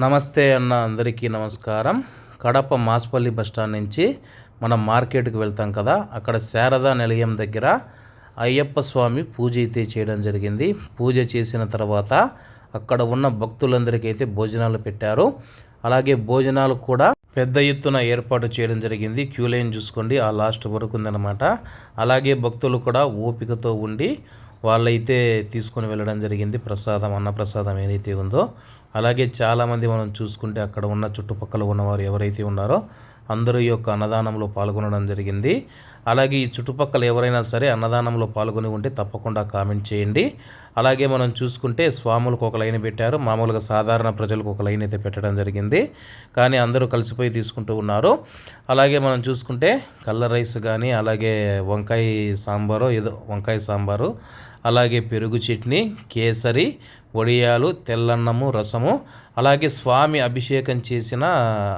నమస్తే అన్న అందరికీ నమస్కారం. కడప మాస్పల్లి బస్టాండ్ నుంచి మనం మార్కెట్కి వెళ్తాం కదా అక్కడ శారదా నిలయం దగ్గర అయ్యప్ప స్వామి పూజ అయితే చేయడం జరిగింది. పూజ చేసిన తర్వాత అక్కడ ఉన్న భక్తులందరికీ అయితే భోజనాలు పెట్టారు. అలాగే భోజనాలు కూడా పెద్ద ఎత్తున ఏర్పాటు చేయడం జరిగింది. క్యూ లైన్ చూసుకోండి ఆ లాస్ట్ వరకు ఉందన్నమాట. అలాగే భక్తులు కూడా ఓపికతో ఉండి వాళ్ళైతే తీసుకొని వెళ్ళడం జరిగింది. ప్రసాదం అన్న ప్రసాదం ఏదైతే ఉందో అలాగే చాలామంది మనం చూసుకుంటే అక్కడ ఉన్న చుట్టుపక్కల ఉన్నవారు ఎవరైతే ఉన్నారో అందరూ ఈ యొక్క అన్నదానంలో పాల్గొనడం జరిగింది. అలాగే ఈ చుట్టుపక్కల ఎవరైనా సరే అన్నదానంలో పాల్గొని ఉంటే తప్పకుండా కామెంట్ చేయండి. అలాగే మనం చూసుకుంటే స్వాములకు ఒక లైన్ పెట్టారు. మామూలుగా సాధారణ ప్రజలకు ఒక లైన్ అయితే పెట్టడం జరిగింది. కానీ అందరూ కలిసిపోయి తీసుకుంటూ ఉన్నారు. అలాగే మనం చూసుకుంటే కళ్ళ రైస్ కానీ అలాగే వంకాయ సాంబారు ఏదో వంకాయ సాంబారు అలాగే పెరుగు చట్నీ కేసరి వడియాలు తెల్లన్నము రసము అలాగే స్వామి అభిషేకం చేసిన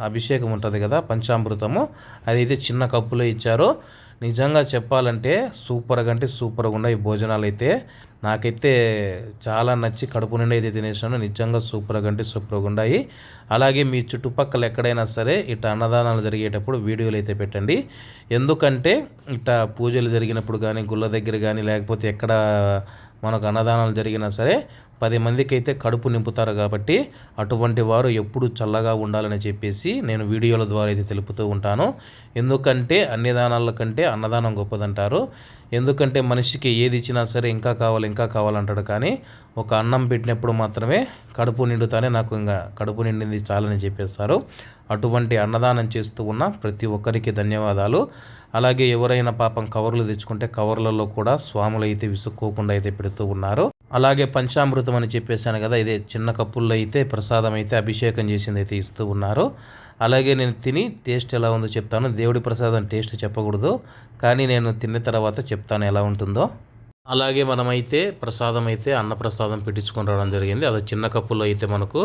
అభిషేకం ఉంటుంది కదా పంచామృతము. అదైతే చిన్న కప్పులో ఇచ్చారు. నిజంగా చెప్పాలంటే సూపర్గా అంటే సూపర్గా ఉన్నాయి భోజనాలు అయితే నాకైతే చాలా నచ్చి కడుపు నిండా అయితే తినేసాను. నిజంగా సూపర్గా అంటే సూపర్గా ఉన్నాయి అలాగే మీ చుట్టుపక్కల ఎక్కడైనా సరే ఇట అన్నదానాలు జరిగేటప్పుడు వీడియోలు అయితే పెట్టండి. ఎందుకంటే ఇట పూజలు జరిగినప్పుడు కానీ గుళ్ళ దగ్గర కానీ లేకపోతే ఎక్కడ మనకు అన్నదానాలు జరిగినా సరే పది మందికి అయితే కడుపు నింపుతారు కాబట్టి అటువంటి వారు ఎప్పుడు చల్లగా ఉండాలని చెప్పేసి నేను వీడియోల ద్వారా అయితే తెలుపుతూ ఉంటాను. ఎందుకంటే అన్ని దానాల కంటే అన్నదానం గొప్పదంటారు. ఎందుకంటే మనిషికి ఏది ఇచ్చినా సరే ఇంకా కావాలి ఇంకా కావాలంటాడు కానీ ఒక అన్నం పెట్టినప్పుడు మాత్రమే కడుపు నిండుతానే నాకు ఇంకా కడుపు నిండింది చాలని చెప్పేస్తారు. అటువంటి అన్నదానం చేస్తూ ఉన్న ప్రతి ఒక్కరికి ధన్యవాదాలు. అలాగే ఎవరైనా పాపం కవర్లు తెచ్చుకుంటే కవర్లలో కూడా స్వాములు అయితే విసుక్కోకుండా అయితే పెడుతూ ఉన్నారు. అలాగే పంచామృతం అని చెప్పేశాను కదా ఇదే చిన్న కప్పుల్లో అయితే ప్రసాదం అయితే అభిషేకం చేసింది అయితే ఇస్తూ ఉన్నారు. అలాగే నేను తిని టేస్ట్ ఎలా ఉందో చెప్తాను. దేవుడి ప్రసాదం టేస్ట్ చెప్పకూడదు కానీ నేను తిన్న తర్వాత చెప్తాను ఎలా ఉంటుందో. అలాగే మనమైతే ప్రసాదం అయితే అన్నప్రసాదం పెట్టించుకొని రావడం జరిగింది. అది చిన్న కప్పులో అయితే మనకు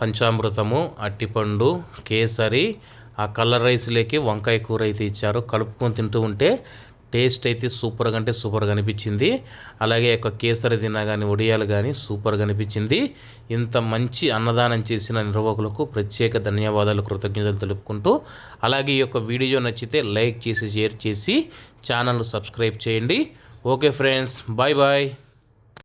పంచామృతము అట్టిపండు కేసరి ఆ కలర్ రైస్లోకి వంకాయ కూర అయితే ఇచ్చారు. కలుపుకొని తింటూ ఉంటే టేస్ట్ అయితే సూపర్గా అంటే సూపర్గా అనిపించింది. అలాగే యొక్క కేసరి తిన్నా కానీ ఒడియాలు కానీ సూపర్గా అనిపించింది. ఇంత మంచి అన్నదానం చేసిన నిర్వాహకులకు ప్రత్యేక ధన్యవాదాలు కృతజ్ఞతలు తెలుపుకుంటూ అలాగే ఈ యొక్క వీడియో నచ్చితే లైక్ చేసి షేర్ చేసి ఛానల్ సబ్స్క్రైబ్ చేయండి. Okay friends bye bye.